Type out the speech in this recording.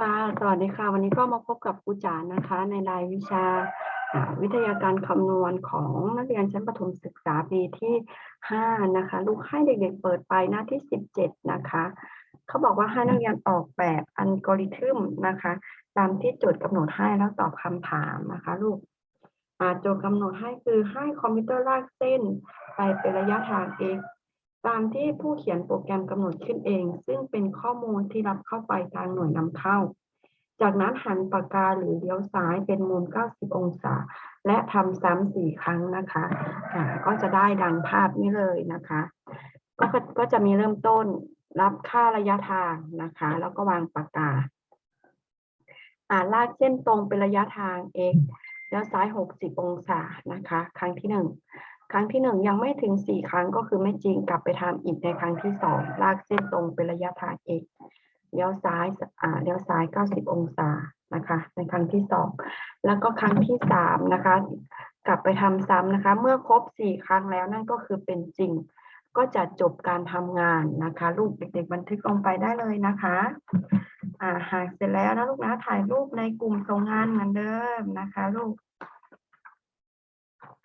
ค่ะ สวัสดีค่ะ วันนี้ก็มาพบกับครูจ๋านะคะ ในรายวิชาวิทยาการคำนวณของนักเรียนชั้นประถมศึกษาปีที่ 5 นะคะ ลูกให้เด็กๆเปิดไปหน้าที่ 17 นะคะ เขาบอกว่าให้นักเรียนออกแบบอัลกอริทึมนะคะ ตามที่โจทย์กำหนดให้แล้วตอบคำถามนะคะลูกโจทย์กำหนดให้คือให้คอมพิวเตอร์ลากเส้น ไปเป็นระยะทาง x ตามที่ผู้เขียนโปรแกรมกำหนดขึ้นเอง ซึ่งเป็นข้อมูลที่รับเข้าไปทางหน่วยนำเข้า จากนั้นหันปากกาหรือเลี้ยวซ้ายเป็นมุม 90 องศา และทำซ้ำสี่ครั้งนะคะอ่าก็จะได้ดังภาพนี้เลยนะคะ ก็ก็จะมีเริ่มต้นรับค่าระยะทางนะคะ แล้วก็วางปากกาอ่าลากเส้นตรงเป็นระยะทาง x แล้วซ้าย 60 องศานะคะ ครั้งที่หนึ่ง ครั้งที่หนึ่งยังไม่ถึงสี่ครั้งก็คือไม่จริงกลับไปทำอีกในครั้งที่สองลากเส้นตรงเป็นระยะทาง x เลี้ยวซ้ายอ่าเลี้ยวซ้าย 90 องศานะคะ ในครั้งที่สองแล้วก็ครั้งที่สามนะคะ กลับไปทำซ้ำนะคะ เมื่อครบสี่ครั้งแล้วนั่นก็คือเป็นจริง ก็จะจบการทำงานนะคะลูกเด็กๆบันทึกลงไปได้เลยนะคะอ่าหากเสร็จแล้วนะลูกนะถ่ายรูปในกลุ่มส่งงานเหมือนเดิมนะคะลูก